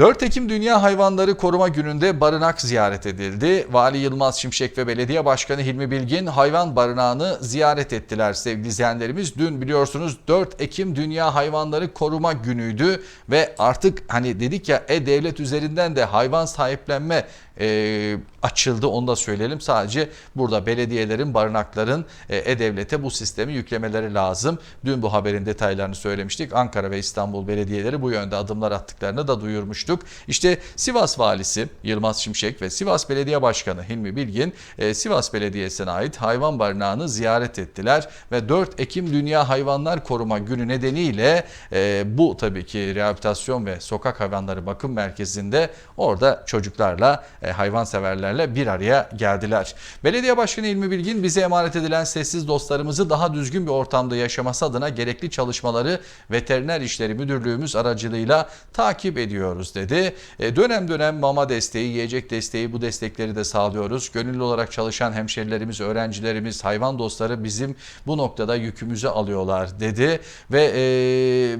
4 Ekim Dünya Hayvanları Koruma Günü'nde barınak ziyaret edildi. Vali Yılmaz Şimşek ve Belediye Başkanı Hilmi Bilgin hayvan barınağını ziyaret ettiler sevgili izleyenlerimiz. Dün biliyorsunuz 4 Ekim Dünya Hayvanları Koruma Günü'ydü ve artık hani dedik ya e-devlet üzerinden de hayvan sahiplenme e, açıldı onu da söyleyelim. Sadece burada belediyelerin, barınakların e, e-devlete bu sistemi yüklemeleri lazım. Dün bu haberin detaylarını söylemiştik. Ankara ve İstanbul belediyeleri bu yönde adımlar attıklarını da duyurmuştuk. İşte Sivas Valisi Yılmaz Şimşek ve Sivas Belediye Başkanı Hilmi Bilgin e, Sivas Belediyesi'ne ait hayvan barınağını ziyaret ettiler ve 4 Ekim Dünya Hayvanlar Koruma Günü nedeniyle e, bu tabii ki rehabilitasyon ve sokak hayvanları bakım merkezinde orada çocuklarla e, hayvanseverlerle bir araya geldiler. Belediye Başkanı İlmi Bilgin bize emanet edilen sessiz dostlarımızı daha düzgün bir ortamda yaşaması adına gerekli çalışmaları Veteriner İşleri Müdürlüğümüz aracılığıyla takip ediyoruz dedi. E, dönem dönem mama desteği, yiyecek desteği bu destekleri de sağlıyoruz. Gönüllü olarak çalışan hemşerilerimiz, öğrencilerimiz, hayvan dostları bizim bu noktada yükümüzü alıyorlar dedi ve e,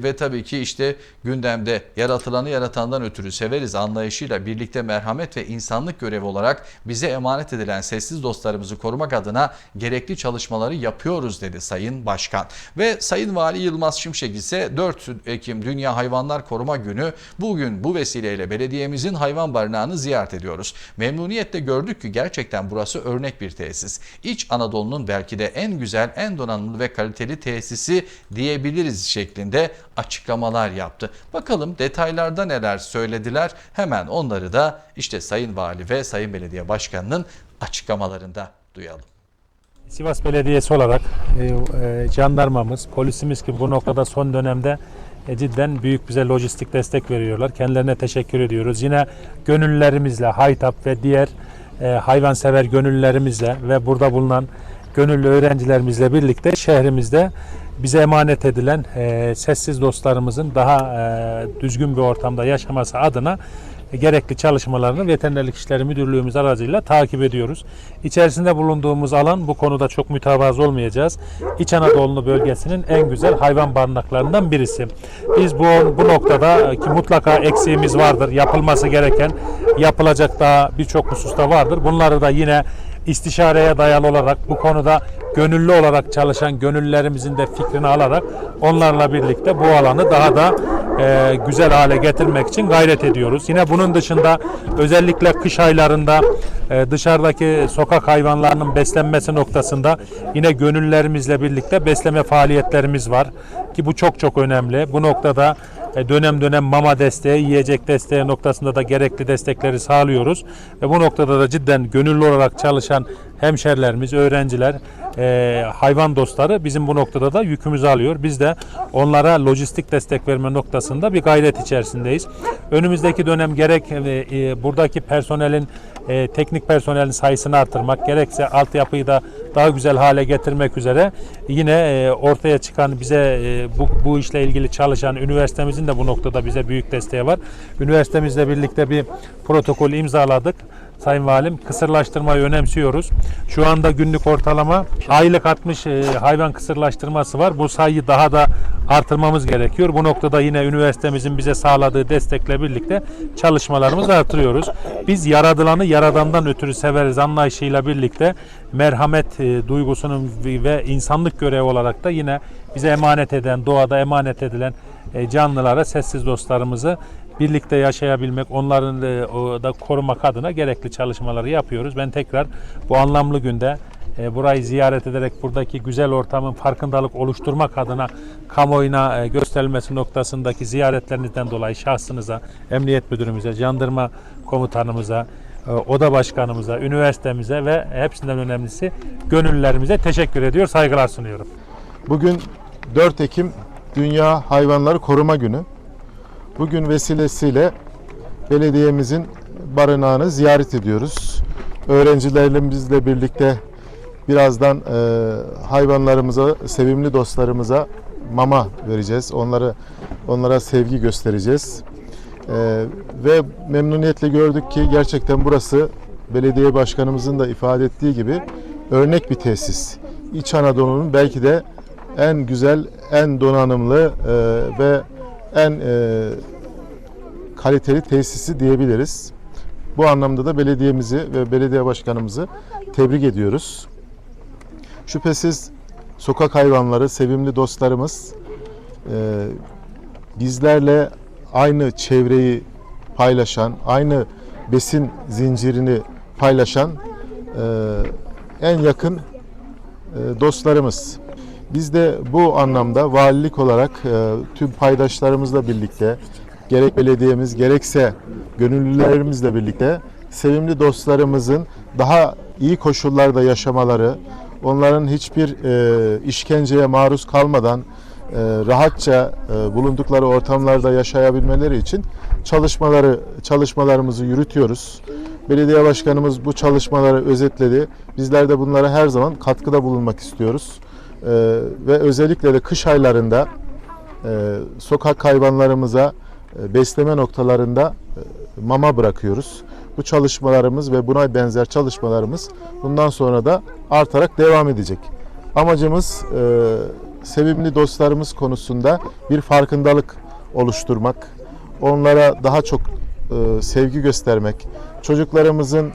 ve tabii ki işte gündemde yaratılanı yaratandan ötürü severiz anlayışıyla birlikte merhamet ve insanlık görevi olarak bize emanet edilen sessiz dostlarımızı korumak adına gerekli çalışmaları yapıyoruz dedi Sayın Başkan. Ve Sayın Vali Yılmaz Şimşek ise 4 Ekim Dünya Hayvanlar Koruma Günü bugün bu vesileyle belediyemizin hayvan barınağını ziyaret ediyoruz. Memnuniyetle gördük ki gerçekten burası örnek bir tesis. İç Anadolu'nun belki de en güzel, en donanımlı ve kaliteli tesisi diyebiliriz şeklinde açıklamalar yaptı. Bakalım detaylarda neler söylediler hemen onları da işte Sayın Vali ve Sayın Belediye Başkanı'nın açıklamalarında duyalım. Sivas Belediyesi olarak e, e, jandarmamız, polisimiz ki bu noktada son dönemde e, cidden büyük bize lojistik destek veriyorlar. Kendilerine teşekkür ediyoruz. Yine gönüllülerimizle, Haytap ve diğer e, hayvansever gönüllülerimizle ve burada bulunan gönüllü öğrencilerimizle birlikte şehrimizde bize emanet edilen e, sessiz dostlarımızın daha e, düzgün bir ortamda yaşaması adına e, gerekli çalışmalarını Veterinerlik İşleri Müdürlüğümüz aracıyla takip ediyoruz. İçerisinde bulunduğumuz alan bu konuda çok mütevazı olmayacağız. İç Anadolu bölgesinin en güzel hayvan barınaklarından birisi. Biz bu bu noktada ki mutlaka eksiğimiz vardır. Yapılması gereken, yapılacak daha birçok hususta vardır. Bunları da yine istişareye dayalı olarak bu konuda gönüllü olarak çalışan gönüllülerimizin de fikrini alarak onlarla birlikte bu alanı daha da e, güzel hale getirmek için gayret ediyoruz. Yine bunun dışında özellikle kış aylarında e, dışarıdaki sokak hayvanlarının beslenmesi noktasında yine gönüllülerimizle birlikte besleme faaliyetlerimiz var ki bu çok çok önemli. Bu noktada dönem dönem mama desteği, yiyecek desteği noktasında da gerekli destekleri sağlıyoruz. Ve bu noktada da cidden gönüllü olarak çalışan hemşerilerimiz, öğrenciler, e, hayvan dostları bizim bu noktada da yükümüzü alıyor. Biz de onlara lojistik destek verme noktasında bir gayret içerisindeyiz. Önümüzdeki dönem gerek e, e, buradaki personelin e, teknik personelin sayısını artırmak gerekse altyapıyı da daha güzel hale getirmek üzere yine e, ortaya çıkan bize e, bu, bu işle ilgili çalışan üniversitemizin de bu noktada bize büyük desteği var. Üniversitemizle birlikte bir protokol imzaladık. Sayın Valim kısırlaştırmayı önemsiyoruz. Şu anda günlük ortalama aylık 60 e, hayvan kısırlaştırması var. Bu sayıyı daha da artırmamız gerekiyor. Bu noktada yine üniversitemizin bize sağladığı destekle birlikte çalışmalarımızı artırıyoruz. Biz yaradılanı yaradandan ötürü severiz anlayışıyla birlikte merhamet e, duygusunun ve insanlık görevi olarak da yine bize emanet eden, doğada emanet edilen e, canlılara, sessiz dostlarımızı birlikte yaşayabilmek, onların e, da korumak adına gerekli çalışmaları yapıyoruz. Ben tekrar bu anlamlı günde e, burayı ziyaret ederek buradaki güzel ortamın farkındalık oluşturmak adına kamuoyuna e, gösterilmesi noktasındaki ziyaretlerinizden dolayı şahsınıza, emniyet müdürümüze, jandarma komutanımıza, oda başkanımıza, üniversitemize ve hepsinden önemlisi gönüllülerimize teşekkür ediyor, saygılar sunuyorum. Bugün 4 Ekim Dünya Hayvanları Koruma Günü. Bugün vesilesiyle belediyemizin barınağını ziyaret ediyoruz. Öğrencilerimizle birlikte birazdan e, hayvanlarımıza, sevimli dostlarımıza mama vereceğiz. Onları onlara sevgi göstereceğiz. E, ve memnuniyetle gördük ki gerçekten burası belediye başkanımızın da ifade ettiği gibi örnek bir tesis. İç Anadolu'nun belki de en güzel, en donanımlı e, ve en e, kaliteli tesisi diyebiliriz. Bu anlamda da belediyemizi ve belediye başkanımızı tebrik ediyoruz. Şüphesiz sokak hayvanları, sevimli dostlarımız e, bizlerle aynı çevreyi paylaşan, aynı besin zincirini paylaşan e, en yakın e, dostlarımız. Biz de bu anlamda valilik olarak e, tüm paydaşlarımızla birlikte gerek belediyemiz gerekse gönüllülerimizle birlikte sevimli dostlarımızın daha iyi koşullarda yaşamaları, onların hiçbir e, işkenceye maruz kalmadan e, rahatça bulundukları ortamlarda yaşayabilmeleri için çalışmaları çalışmalarımızı yürütüyoruz. Belediye başkanımız bu çalışmaları özetledi. Bizler de bunlara her zaman katkıda bulunmak istiyoruz. E, ve özellikle de kış aylarında e, sokak hayvanlarımıza e, besleme noktalarında e, mama bırakıyoruz. Bu çalışmalarımız ve buna benzer çalışmalarımız bundan sonra da artarak devam edecek. Amacımız e, sevimli dostlarımız konusunda bir farkındalık oluşturmak, onlara daha çok e, sevgi göstermek, çocuklarımızın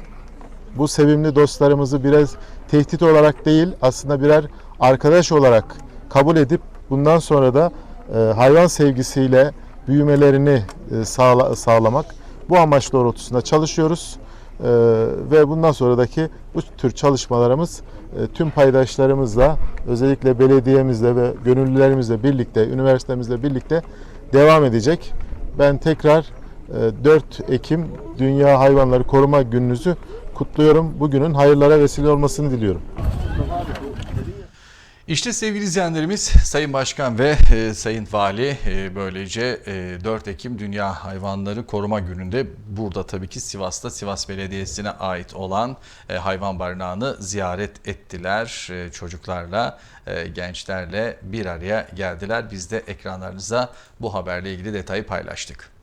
bu sevimli dostlarımızı biraz tehdit olarak değil aslında birer arkadaş olarak kabul edip bundan sonra da e, hayvan sevgisiyle büyümelerini e, sağla, sağlamak bu amaç doğrultusunda çalışıyoruz. E, ve bundan sonradaki bu tür çalışmalarımız e, tüm paydaşlarımızla özellikle belediyemizle ve gönüllülerimizle birlikte, üniversitemizle birlikte devam edecek. Ben tekrar e, 4 Ekim Dünya Hayvanları Koruma Gününüzü kutluyorum. Bugünün hayırlara vesile olmasını diliyorum. İşte sevgili izleyenlerimiz Sayın Başkan ve e, Sayın Vali e, böylece e, 4 Ekim Dünya Hayvanları Koruma Günü'nde burada tabii ki Sivas'ta Sivas Belediyesi'ne ait olan e, hayvan barınağını ziyaret ettiler. E, çocuklarla, e, gençlerle bir araya geldiler. Biz de ekranlarınıza bu haberle ilgili detayı paylaştık.